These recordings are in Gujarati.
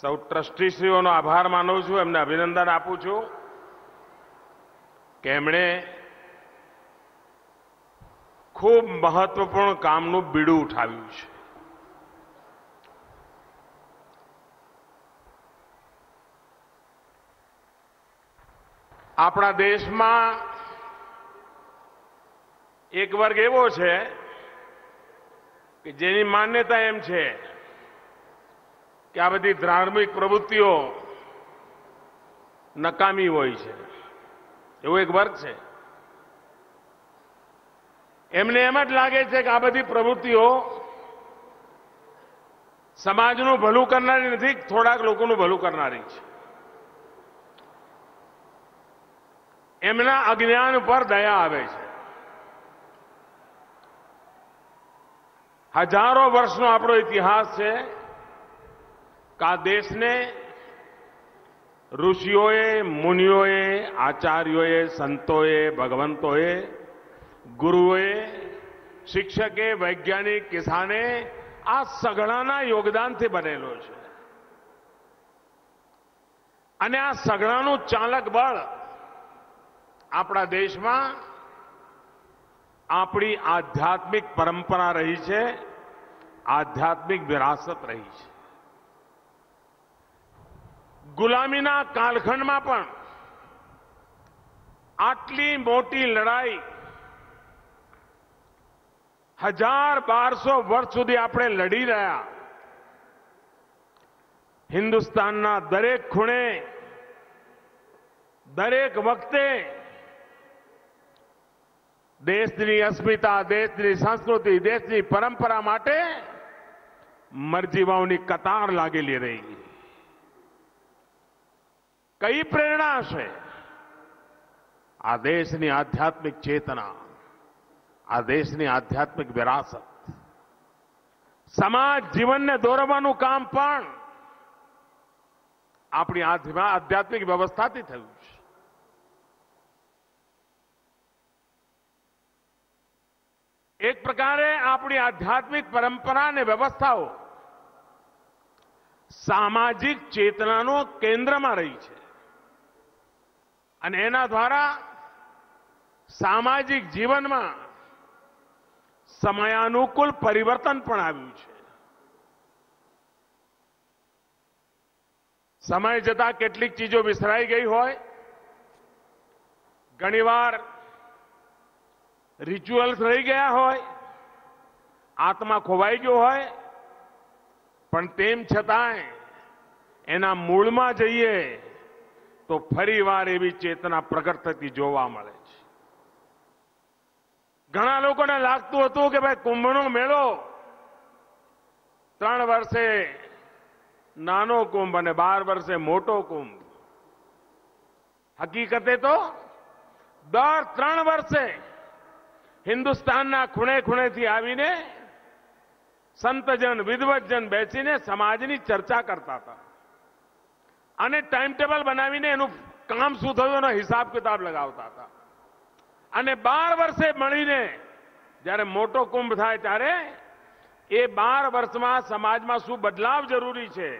સૌ ટ્રસ્ટીશ્રીઓનો આભાર માનું છું, એમને અભિનંદન આપું છું. કે એમણે ખૂબ મહત્વપૂર્ણ કામનું બીડું ઉઠાવ્યું છે. આપણા દેશમાં એક વર્ગ એવો છે કે જેની માન્યતા એમ છે કે આ બધી ધાર્મિક પ્રવૃત્તિઓ નકામી હોય છે. એવો એક વર્ગ છે. એમને એમ જ લાગે છે કે આ બધી પ્રવૃત્તિઓ સમાજનું ભલું કરનારી નથી, થોડાક લોકોનું ભલું કરનારી છે. એમના અજ્ઞાન પર દયા આવે છે. હજારો વર્ષનો આપણો ઇતિહાસ છે. કે આ દેશને ઋષિઓએ, મુનિઓએ, આચાર્યોએ, સંતોએ, ભગવંતોએ, ગુરુઓએ, શિક્ષકે, વૈજ્ઞાનિક, કિસાને આ સઘળાના યોગદાનથી બનેલો છે. અને આ સઘળાનું ચાલક બળ આપણા દેશમાં આપણી આધ્યાત્મિક પરંપરા રહી છે, આધ્યાત્મિક વિરાસત રહી છે. ગુલામીના કાલખંડમાં પણ આટલી મોટી લડાઈ હજાર બારસો વર્ષ સુધી આપણે લડી રહ્યા. હિન્દુસ્તાનના દરેક ખૂણે, દરેક વખતે દેશની અસ્મિતા, દેશની સંસ્કૃતિ, દેશની પરંપરા માટે મરજીવાઓની કતાર લાગેલી રહી. કઈ પ્રેરણા હશે? આ દેશની આધ્યાત્મિક ચેતના, આ દેશની આધ્યાત્મિક વિરાસત. સમાજ જીવનને દોરવાનું કામ પણ આપણી આધ્યાત્મિક વ્યવસ્થાથી થયું છે. એક પ્રકારે આપણી આધ્યાત્મિક પરંપરા અને વ્યવસ્થાઓ સામાજિક ચેતનાનો કેન્દ્રમાં રહી છે. અને એના દ્વારા સામાજિક જીવનમાં સમયાનુકૂળ પરિવર્તન પણ આવ્યું છે. સમય જતા કેટલીક ચીજો વિસરાઈ ગઈ હોય. ઘણીવાર રિચ્યુઅલ્સ રહી ગયા હોય. આત્મા ખોવાઈ ગયો હોય. પણ તેમ છતાંય એના મૂળમાં જઈએ તો ફરીવાર એવી ચેતના પ્રગટ થતી જોવા મળે છે. ઘણા લોકોને લાગતું હતું કે ભાઈ કુંભનો મેળો ત્રણ વર્ષે નાનો કુંભ અને બાર વર્ષે મોટો કુંભ. હકીકતે તો દર ત્રણ વર્ષે હિન્દુસ્તાનના ખૂણે ખૂણેથી આવીને સંતજન વિદવતજન બેસીને સમાજની ચર્ચા કરતા હતા. અને ટાઈમ ટેબલ બનાવીને એનું કામ શું થયું એનો હિસાબ કિતાબ લગાવતા હતા. અને બાર વર્ષે મળીને જ્યારે મોટો કુંભ થાય ત્યારે એ બાર વર્ષમાં સમાજમાં શું બદલાવ જરૂરી છે?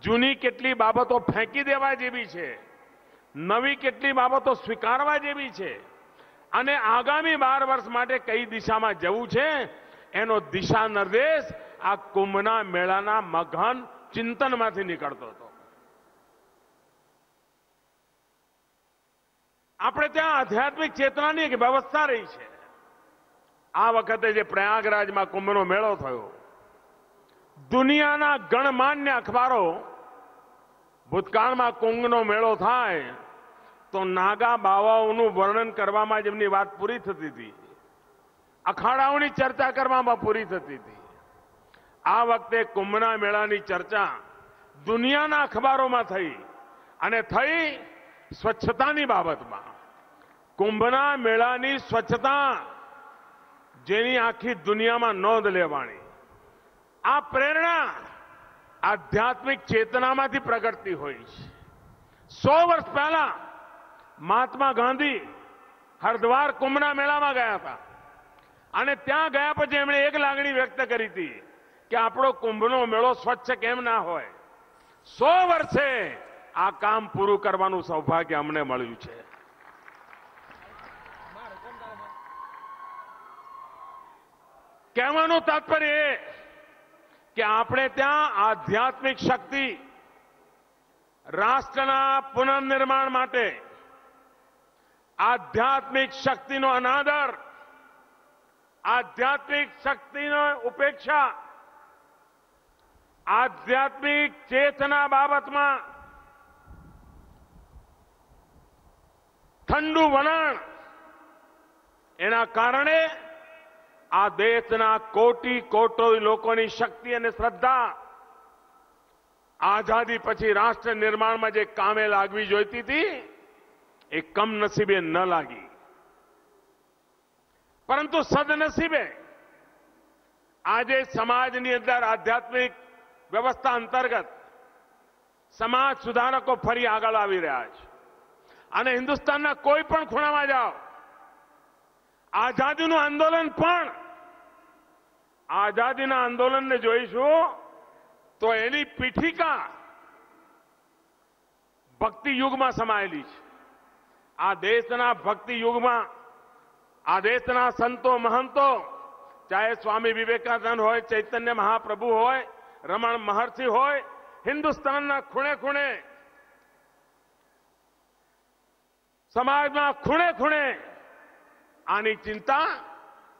જૂની કેટલી બાબતો ફેંકી દેવા જેવી છે? નવી કેટલી બાબતો સ્વીકારવા જેવી છે? અને આગામી બાર વર્ષ માટે કઈ દિશામાં જવું છે? એનો દિશા નિર્દેશ આ કુંભના મેળાના મઘન ચિંતનમાંથી નીકળતો હતો. આપણે ત્યાં આધ્યાત્મિક ચેતનાની એક વ્યવસ્થા રહી છે. આ વખતે જે પ્રયાગરાજમાં કુંભનો મેળો થયો, દુનિયાના ગણમાન્ય અખબારો, ભૂતકાળમાં કુંભનો મેળો થાય, તો નાગા બાવાઓનું વર્ણન કરવામાં જ એમની વાત પૂરી થતી હતી. અખાડાઓની ચર્ચા કરવામાં પૂરી થતી હતી. આ વખતે કુંભના મેળાની ચર્ચા દુનિયાના અખબારોમાં થઈ અને થઈ સ્વચ્છતાની બાબતમાં. કુંભના મેળાની સ્વચ્છતા જેની આખી દુનિયામાં નોંધ લેવાની. આ પ્રેરણા આધ્યાત્મિક ચેતનામાંથી પ્રગટતી હોય છે. સો વર્ષ પહેલા મહાત્મા ગાંધી હરદ્વાર કુંભના મેળામાં ગયા હતા. અને ત્યાં ગયા પછી એમણે એક લાગણી વ્યક્ત કરી હતી કે આપણો કુંભનો મેળો સ્વચ્છ કેમ ના હોય. સો વર્ષે આ કામ પૂરું કરવાનું સૌભાગ્ય અમને મળ્યું છે. કહેવાનું તાત્પર્ય એ કે આપણે ત્યાં આધ્યાત્મિક શક્તિ રાષ્ટ્રના પુનર્નિર્માણ માટે આધ્યાત્મિક શક્તિનો અનાદર, આધ્યાત્મિક શક્તિનો ઉપેક્ષા, આધ્યાત્મિક ચેતના બાબતમાં ઠંડુ વલણ એના કારણે આ દેશના કોટી કોટો લોકોની શક્તિ અને શ્રદ્ધા આઝાદી પછી રાષ્ટ્ર નિર્માણમાં જે કામે લાગવી જોઈતી હતી, એ કમનસીબે ન લાગી. પરંતુ સદનસીબે આજે સમાજની અંદર આધ્યાત્મિક વ્યવસ્થા અંતર્ગત સમાજ સુધારકો ફરી આગળ આવી રહ્યા છે. અને હિન્દુસ્તાનના કોઈ પણ ખૂણામાં જાઓ, આઝાદીનું આંદોલન પણ આઝાદીના આંદોલનને જોઈશું, તો એની પીઠિકા ભક્તિ યુગમાં સમાયેલી છે. આ દેશના ભક્તિ યુગમાં, આ દેશના સંતો, મહંતો, ચાહે સ્વામી વિવેકાનંદ હોય, ચૈતન્ય મહાપ્રભુ હોય, રમણ મહર્ષિ હોય, હિન્દુસ્તાનના ખૂણે ખૂણે, સમાજમાં ખૂણે ખૂણે આની ચિંતા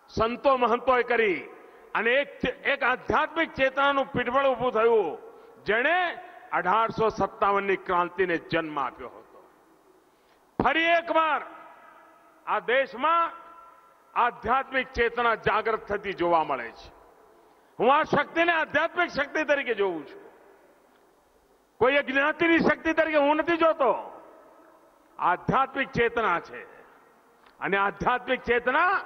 સંતો મહંતોએ કરી. અને એક એક આધ્યાત્મિક ચેતનાનું પીઠબળ ઊભું થયું, જેણે અઢારસો સત્તાવનની ક્રાંતિને જન્મ આપ્યો હતો. ફરી એકવાર આ દેશમાં આધ્યાત્મિક ચેતના જાગૃત થતી જોવા મળે છે. હું આ શક્તિને આધ્યાત્મિક શક્તિ તરીકે જોઉં છું. કોઈ એક જ્ઞાતિની શક્તિ તરીકે હું નથી જોતો. આધ્યાત્મિક ચેતના છે. અને આધ્યાત્મિક ચેતના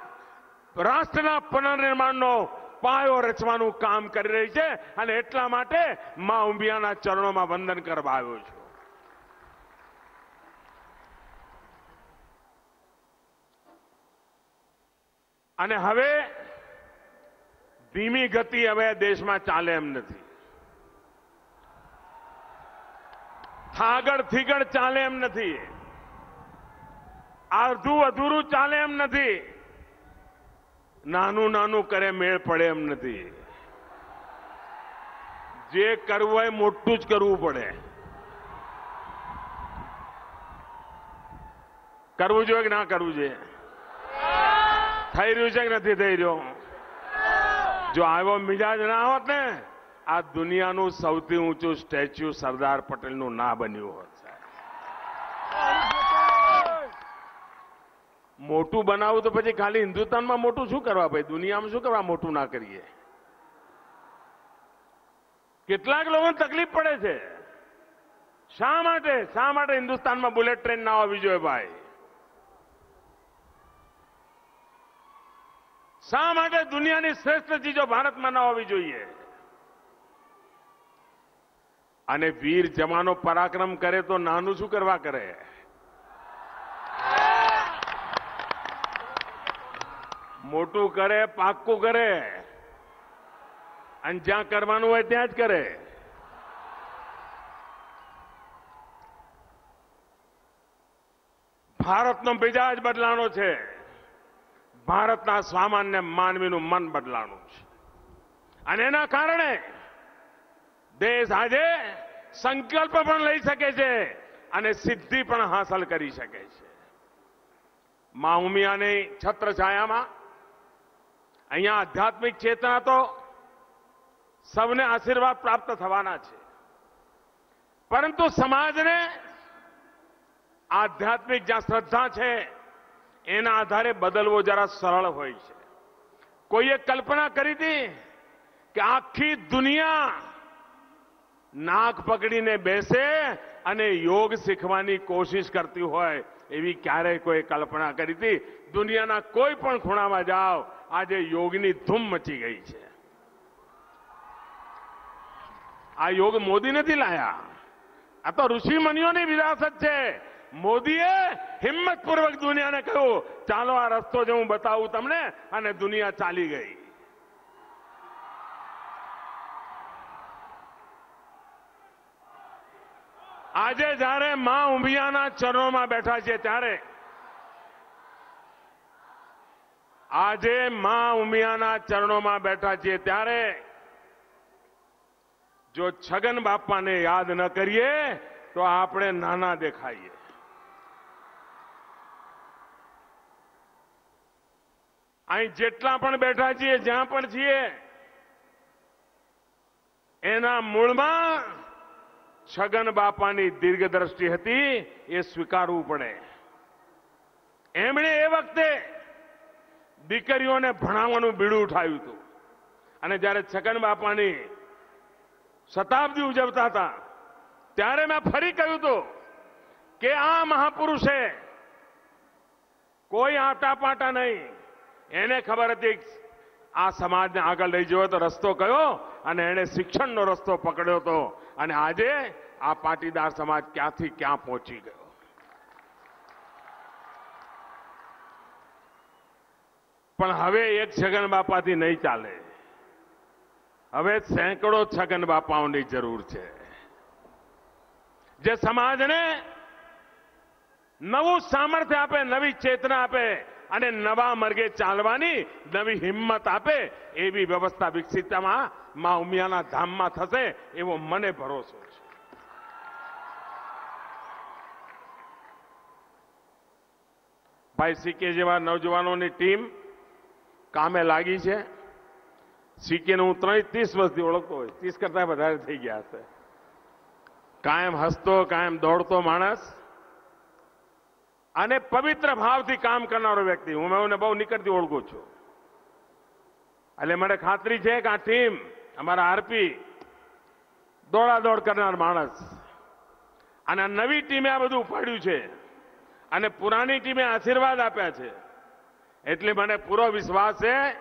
રાષ્ટ્રના પુનર્નિર્માણનો પાયો રચવાનું કામ કરી રહી છે અને એટલા માટે મા ઉંબિયાના ચરણોમાં વંદન કરવા આવ્યો છું. અને હવે ધીમી ગતિ હવે દેશમાં ચાલે એમ નથી. થાગડ થીગડ ચાલે એમ નથી. અડધું અધૂરું ચાલે એમ નથી. નાનું નાનું કરે, મેળ પડે એમ નથી. જે કરવું હોય મોટું જ કરવું પડે. કરવું જોઈએ કે ના કરવું જોઈએ? થઈ રહ્યું છે કે નથી થઈ રહ્યું? જો આવો મિજાજ ના હોત ને, આ દુનિયાનું સૌથી ઊંચું સ્ટેચ્યુ સરદાર પટેલનું ના બન્યું હોત. મોટું બનાવવું તો પછી ખાલી હિન્દુસ્તાનમાં મોટું શું કરવા ભાઈ? દુનિયામાં શું કરવા મોટું ના કરીએ? કેટલાક લોકોને તકલીફ પડે છે. શા માટે? શા માટે હિન્દુસ્તાનમાં બુલેટ ટ્રેન ના આવવી જોઈએ ભાઈ? શા માટે દુનિયાની શ્રેષ્ઠ ચીજો ભારતમાં ના હોવી જોઈએ? અને વીર જવાનો પરાક્રમ કરે તો નાનું શું કરવા કરે? મોટું કરે, પાક્કું કરે. અને જ્યાં કરવાનું હોય ત્યાં જ કરે. ભારતનો મિજાજ બદલાનો છે. ભારતના સામાન્ય માનવીનું મન બદલાનું છે. અને એના કારણે દેશ આજે સંકલ્પ પણ લઈ શકે છે અને સિદ્ધિ પણ હાંસલ કરી શકે છે. માહુમિયાની છત્રછાયામાં અહીંયા આધ્યાત્મિક ચેતના તો સૌને આશીર્વાદ પ્રાપ્ત થવાના છે. પરંતુ સમાજને આધ્યાત્મિક જ્યાં શ્રદ્ધા છે, એના આધારે બદલવો જરા સરળ હોય છે. કોઈએ કલ્પના કરી હતી કે આખી દુનિયા નાક પકડીને બેસે અને યોગ શીખવાની કોશિશ કરતી હોય એવી ક્યારેય કોઈ કલ્પના કરી હતી? દુનિયાના કોઈ પણ ખૂણામાં જાઓ, આજે યોગની ધૂમ મચી ગઈ છે. આ યોગ મોદી નથી લાયા. આ તો ઋષિ મુનિઓની વિરાસત છે. મોદીએ હિંમતપૂર્વક દુનિયાને કહ્યું, ચાલો આ રસ્તો જે હું બતાવું તમને, અને દુનિયા ચાલી ગઈ. આજે જ્યારે મા ઉમિયાના ચરણોમાં બેઠા છે ત્યારે આજે માં ઉમિયાના ચરણોમાં બેઠા છીએ. ત્યારે જો છગન બાપાને યાદ ન કરીએ, તો આપણે નાના દેખાઈએ. અહીં જેટલા પણ બેઠા છીએ, જ્યાં પણ છીએ, એના મૂળમાં છગન બાપાની દીર્ઘદ્રષ્ટિ હતી, એ સ્વીકારવું પડે. એમણે એ વખતે દીકરીઓને ભણાવવાનું બીડું ઉઠાવ્યું હતું. અને જ્યારે છગન બાપાની શતાબ્દી ઉજવતા હતા, ત્યારે મેં ફરી કહ્યું હતું કે આ મહાપુરુષે કોઈ આટાપાટા નહીં. એને ખબર હતી આ સમાજને આગળ લઈ જવો તો રસ્તો કયો અને એણે શિક્ષણનો રસ્તો પકડ્યો હતો અને આજે આ પાટીદાર સમાજ ક્યાંથી ક્યાં પહોંચી ગયો? પણ હવે એક છગન બાપાથી નહીં ચાલે. હવે સેંકડો છગન બાપાઓની જરૂર છે. જે સમાજને નવું સામર્થ્ય આપે, નવી ચેતના આપે અને નવા માર્ગે ચાલવાની, નવી હિંમત આપે, એવી વ્યવસ્થા વિકસિતમાં મા ઉમિયાના ધામમાં થશે એવો મને ભરોસો છે. ભાઈ, સીકે જેવા નવજવાનોની ટીમ કામે લાગી છે. સીકેને હું ત્રણ ત્રીસ વર્ષથી ઓળખતો હોય. ત્રીસ કરતા વધારે થઈ ગયા હશે. કાયમ હસતો, કાયમ દોડતો માણસ. અને પવિત્ર ભાવથી કામ કરનારો વ્યક્તિ. હું એને બહુ નિકટથી ઓળખું છું. એટલે મને ખાતરી છે કે આ ટીમ, અમારા આરપી, દોડાદોડ કરનાર માણસ. અને આ નવી ટીમે આ બધું ઉપાડ્યું છે. અને પુરાની ટીમે આશીર્વાદ આપ્યા છે. એટલે મને પૂરો વિશ્વાસ છે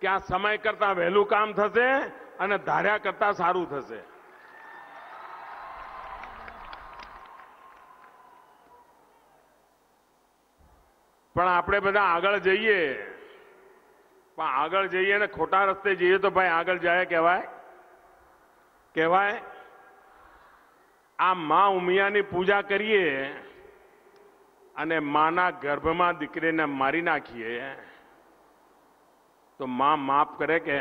કે આ સમય કરતા વહેલું કામ થશે અને ધાર્યા કરતા સારું થશે. પણ આપણે બધા આગળ જઈએ. પણ આગળ જઈએ ને ખોટા રસ્તે જઈએ તો ભાઈ આગળ જાય કહેવાય? કહેવાય? આ મા ઉમિયાની પૂજા કરીએ અને માના ગર્ભમાં દીકરીને મારી નાખીએ. તો માં માફ કરે કે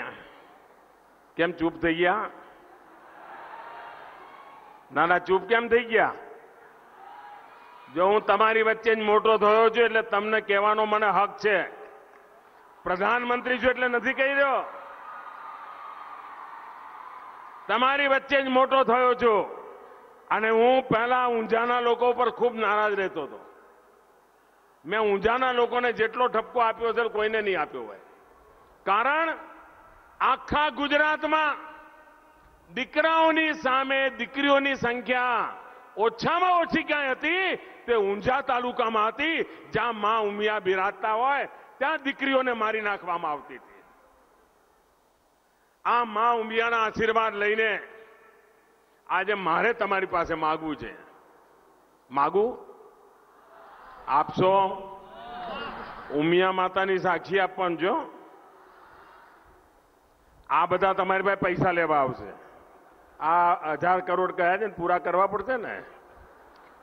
કેમ ચૂપ થઈ ગયા? ના ના, ચૂપ કેમ થઈ ગયા? જો હું તમારી વચ્ચે જ મોટો થયો છું એટલે તમને કહેવાનો મને હક છે. પ્રધાનમંત્રી છું એટલે નથી કહી રહ્યો. તમારી વચ્ચે જ મોટો થયો છું. અને હું પહેલા ઊંઝાના લોકો પર ખૂબ નારાજ રહેતો હતો. મેં ઊંઝાના લોકોને જેટલો ઠપકો આપ્યો છે, કોઈને નહીં આપ્યો હોય. કારણ આખા ગુજરાતમાં દીકરાઓની સામે દીકરીઓની સંખ્યા ઓછામાં ઓછી ક્યાંય હતી? તે ઊંઝા તાલુકામાં હતી, જ્યાં મા ઉમિયા બિરાજતા હોય, ત્યાં દીકરીઓને મારી નાખવામાં આવતી હતી. આ મા ઉમિયાના આશીર્વાદ લઈને આજે મારે તમારી પાસે માગવું છે. માગું? આપશો ઉમિયા માતાની સાક્ષી આપવાનું જો આ બધા તમારી પાસે પૈસા લેવા આવશે. આ હજાર કરોડ કહ્યા છે ને, પૂરા કરવા પડશે ને?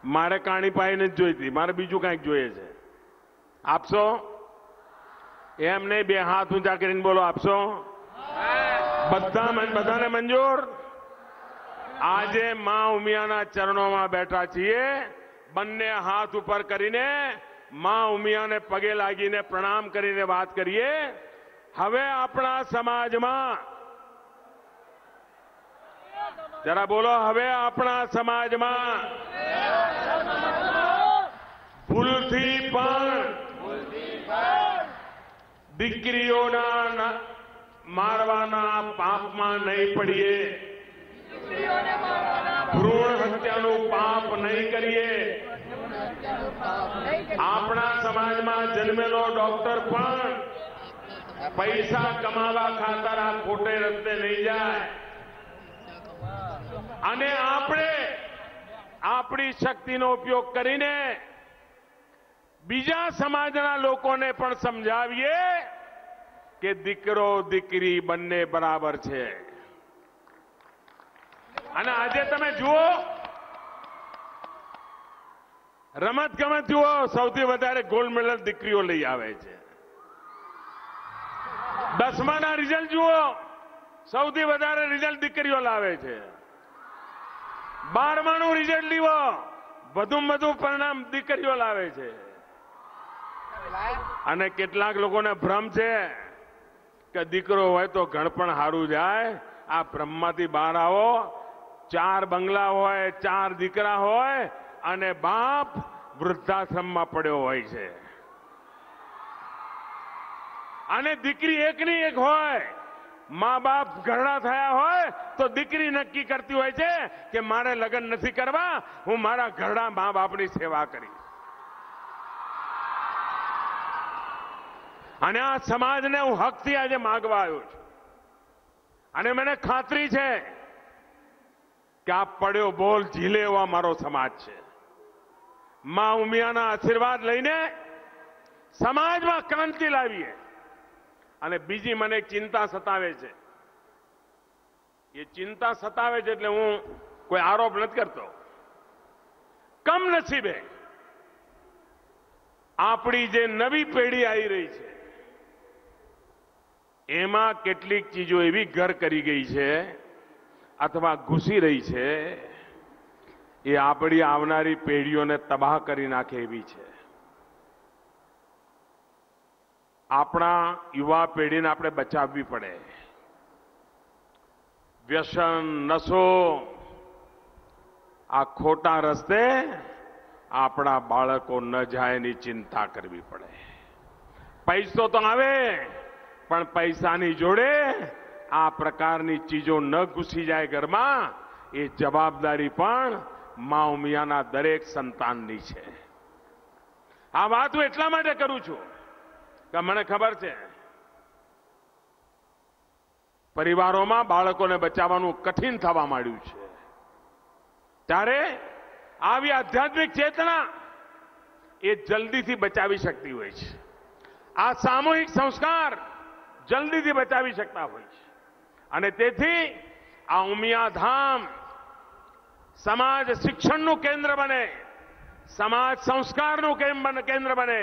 મારે કાણી પાઈને જ જોઈતી, મારે બીજું કાંઈક જોઈએ છે. આપશો એમ નહીં, બે હાથ ઊંચા કરીને બોલો આપશો બધા બધાને મંજૂર? આજે મા ઉમિયાના ચરણોમાં બેઠા છીએ. બંને હાથ ઉપર કરીને માં ઉમિયાને પગે લાગીને પ્રણામ કરીને વાત કરીએ હવે આપણા સમાજમાં જરા બોલો હવે આપણા સમાજમાં ભૂલથી પણ દીકરીઓના ન- મારવાના પાપમાં નહીં પડીએ ભ્રૂણ હત્યાનું પાપ નહીં કરીએ આપણા સમાજમાં જન્મેલો ડોક્ટર પણ પૈસા કમાવા ખાતર આ ખોટે રસ્તે નહીં જાય. અને આપણે આપણી શક્તિનો ઉપયોગ કરીને બીજા સમાજના લોકોને પણ સમજાવીએ કે દીકરો, દીકરી બંને બરાબર છે. અને આજે તમે જુઓ રમત ગમત જુઓ, સૌથી વધારે ગોલ્ડ મેડલ દીકરીઓ લઈ આવે છે. દસમાના રિઝલ્ટ જુઓ, સૌથી વધારે રિઝલ્ટ દીકરીઓ લાવે છે. બારમાનું રિઝલ્ટ લીવો વધુમાં વધુ પરિણામ દીકરીઓ લાવે છે. અને કેટલાક લોકોને ભ્રમ છે કે દીકરો હોય તો ઘણપણ સારું જાય, આ ભ્રમમાંથી બહાર આવો. ચાર બંગલા હોય, ચાર દીકરા હોય અને બાપ વૃદ્ધાશ્રમમાં પડ્યો હોય છે. અને દીકરી એકની એક હોય. મા બાપ ઘરડા થયા હોય તો દીકરી નક્કી કરતી હોય છે કે મારે લગ્ન નથી કરવા, હું મારા ઘરડા મા બાપની સેવા કરી. અને આ સમાજને હું હકથી આજે માગવા આવ્યો છું. અને મને ખાતરી છે કે આ પડ્યો બોલ ઝીલે એવો મારો સમાજ છે. મા ઉમિયાના આશીર્વાદ લઈને સમાજમાં ક્રાંતિ લાવીએ. અને બીજી મને ચિંતા સતાવે છે. એ ચિંતા સતાવે છે એટલે હું કોઈ આરોપ નથી કરતો. કમ નસીબે આપણી જે નવી પેઢી આવી રહી છે, એમાં કેટલીક ચીજો એવી ઘર કરી ગઈ છે, અથવા ઘૂસી રહી છે એ આપણી આવનારી પેઢીઓને તબાહ કરી નાખે એવી છે. આપણા યુવા પેઢીને આપણે બચાવવી પડે. વ્યસન, નશો, આ ખોટા રસ્તે આપણા બાળકો ન જાય એની ચિંતા કરવી પડે. પૈસો તો આવે, પણ પૈસાની જોડે આ પ્રકારની ચીજો ન ઘૂસી જાય ઘરમાં, એ જવાબદારી પણ મા ઉમિયાના દરેક સંતાનની છે. આ વાત હું એટલા માટે કરું છું કે મને ખબર છે, પરિવારોમાં બાળકોને બચાવવાનું કઠિન થવા માંડ્યું છે. ત્યારે આવી આધ્યાત્મિક ચેતના એ જલ્દીથી બચાવી શકતી હોય છે. આ સામૂહિક સંસ્કાર જલ્દીથી બચાવી શકતા હોય છે. અને તેથી આ ઉમિયા ધામ સમાજ શિક્ષણનું કેન્દ્ર બને, સમાજ સંસ્કારનું કેન્દ્ર બને,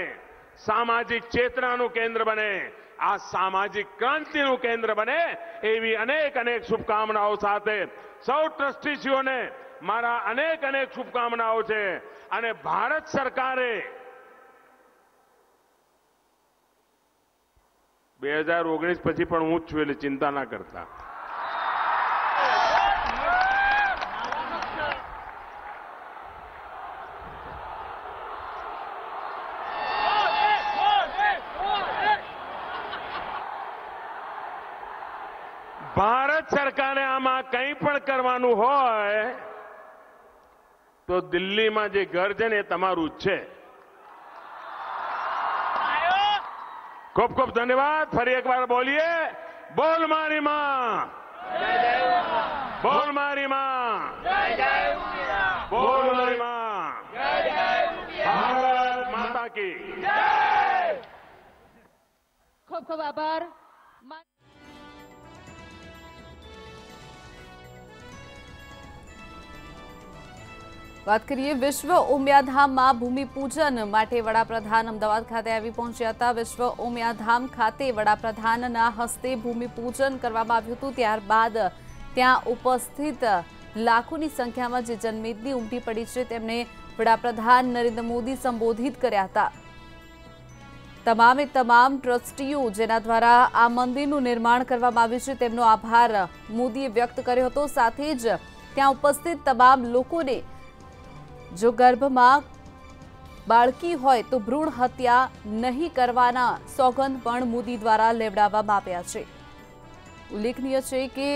સામાજિક ચેતનાનું કેન્દ્ર બને, આ સામાજિક ક્રાંતિનું કેન્દ્ર બને એવી અનેક અનેક શુભકામનાઓ સાથે સૌ ટ્રસ્ટીસીઓને મારા અનેક અનેક શુભકામનાઓ છે અને ભારત સરકારે બે હજાર ઓગણીસ પછી પણ હું જ છું, એટલે ચિંતા ના કરતા ભારત સરકારે આમાં કંઈ પણ કરવાનું હોય, તો દિલ્હીમાં જે ઘર છે ને એ તમારું જ છે. ખૂબ ખૂબ ધન્યવાદ. ફરી એકવાર બોલીએ. બોલ મારી માં. બોલ મારી માં. બોલ મારી માતા કી. ખૂબ ખૂબ આભાર. વાત કરીએ વિશ્વ ઉમિયાધામમાં ભૂમિપૂજન માટે વડાપ્રધાન અમદાવાદ ખાતે આવી પહોંચ્યા હતા. વિશ્વ ઉમિયાધામ ખાતે વડાપ્રધાનના હસ્તે ભૂમિપૂજન કરવામાં આવ્યું હતું. ત્યારબાદ ત્યાં ઉપસ્થિત લાખોની સંખ્યામાં જે જનમેદની ઉમટી પડી છે તેમને વડાપ્રધાન નરેન્દ્ર મોદી સંબોધિત કર્યા હતા. તમામે તમામ ટ્રસ્ટીઓ જેના દ્વારા આ મંદિરનું નિર્માણ કરવામાં આવ્યું છે તેમનો આભાર મોદીએ વ્યક્ત કર્યો હતો. સાથે જ ત્યાં ઉપસ્થિત તમામ લોકોને જો ગર્ભમાં બાળકી હોય તો ભ્રૂણ હત્યા નહીં કરવાના સોગંદ પણ મોદી દ્વારા લેવડાવવામાં આવ્યા છે. ઉલ્લેખનીય છે કે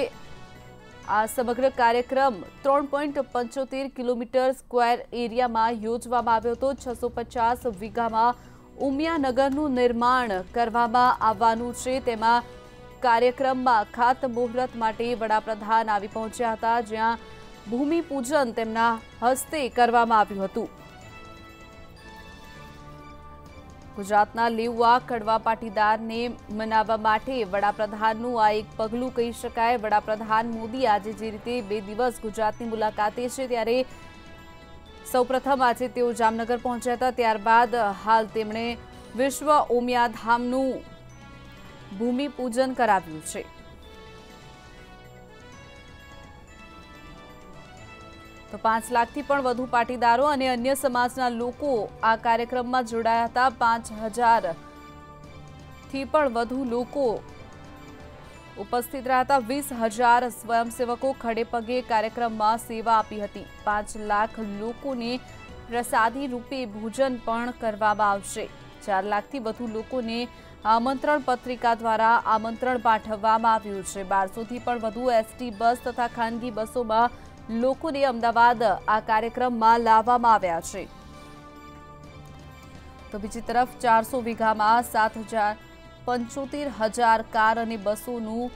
આ સમગ્ર કાર્યક્રમ ત્રણ પોઈન્ટ પંચોતેર કિલોમીટર સ્ક્વેર એરિયામાં યોજવામાં આવ્યો હતો. છસો પચાસ વીઘામાં ઉમિયાનગરનું નિર્માણ કરવામાં આવવાનું છે. તેમાં કાર્યક્રમમાં ખાતમુહૂર્ત માટે વડાપ્રધાન આવી પહોંચ્યા હતા, જ્યાં ભૂમિપૂજન તેમના હસ્તે કરવામાં આવ્યું હતું. ગુજરાતના લેવા કડવા પાટીદારને મનાવવા માટે વડાપ્રધાનનું આ એક પગલું કહી શકાય. વડાપ્રધાન મોદી આજે જે રીતે બે દિવસ ગુજરાતની મુલાકાતે છે ત્યારે સૌપ્રથમ આજે તેઓ જામનગર પહોંચ્યા હતા. ત્યારબાદ હાલ તેમણે વિશ્વ ઉમિયાધામનું ભૂમિપૂજન કરાવ્યું છે. પાંચ લાખથી પણ વધુ પાટીદારો અને અન્ય સમાજના લોકો આ કાર્યક્રમમાં જોડાયા હતા. પાંચ હજારથી પણ વધુ લોકો ઉપસ્થિત રહ્યા હતા. વીસ હજાર સ્વયંસેવકો ખડેપગે કાર્યક્રમમાં સેવા આપી હતી. પાંચ લાખ લોકોને પ્રસાદી રૂપે ભોજન પણ કરવામાં આવશે. ચાર લાખથી વધુ લોકોને આમંત્રણ પત્રિકા દ્વારા આમંત્રણ પાઠવવામાં આવ્યું છે. બારસોથી પણ વધુ એસટી બસ તથા ખાનગી બસોમાં લોકોને અમદાવાદ આ કાર્યક્રમમાં લાવવામાં આવ્યા છે. તો બીજી તરફ ચારસો વીઘામાં સાત હજાર પંચોતેર હજાર કાર અને બસોનું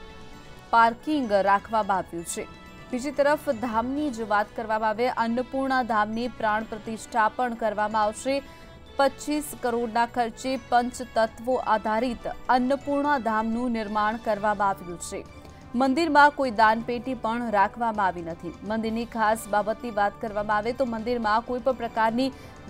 પાર્કિંગ રાખવામાં આવ્યું છે. બીજી તરફ ધામની જ વાત કરવામાં આવે, અન્નપૂર્ણા ધામની પ્રાણ પ્રતિષ્ઠા પણ કરવામાં આવશે. પચીસ કરોડના ખર્ચે પંચતત્વો આધારિત અન્નપૂર્ણા ધામનું નિર્માણ કરવામાં આવ્યું છે. મંદિરમાં કોઈ દાનપેટી પણ રાખવામાં આવી નથી. મંદિરની ખાસ બાબતની વાત કરવામાં આવે તો મંદિરમાં કોઈ પણ પ્રકારની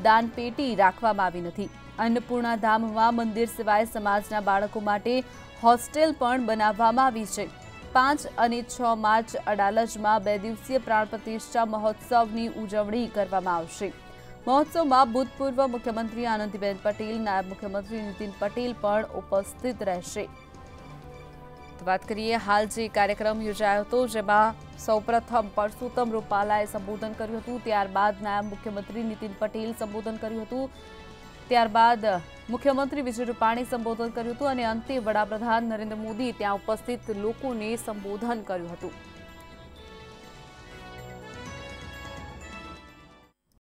દાનપેટી રાખવામાં આવી નથી. અન્નપૂર્ણા ધામમાં મંદિર સિવાય સમાજના બાળકો માટે હોસ્ટેલ પણ બનાવવામાં આવી છે. પાંચ અને છ માર્ચ અડાલજમાં બે દિવસીય પ્રાણ પ્રતિષ્ઠા મહોત્સવની ઉજવણી કરવામાં આવશે. મહોત્સવમાં ભૂતપૂર્વ મુખ્યમંત્રી આનંદીબેન પટેલ, નાયબ મુખ્યમંત્રી નીતિન પટેલ પણ ઉપસ્થિત રહેશે. વાત કરીએ, હાલ જે કાર્યક્રમ યોજાયો હતો, જેમાં સૌપ્રથમ પરસોત્તમ રૂપાલાએ સંબોધન કર્યું હતું, ત્યારબાદ નાયબ મુખ્યમંત્રી નીતિન પટેલ સંબોધન કર્યું હતું, ત્યારબાદ મુખ્યમંત્રી વિજય રૂપાણી સંબોધન કર્યું હતું, અને અંતે વડાપ્રધાન નરેન્દ્ર મોદી ત્યાં ઉપસ્થિત લોકોને સંબોધન કર્યું હતું.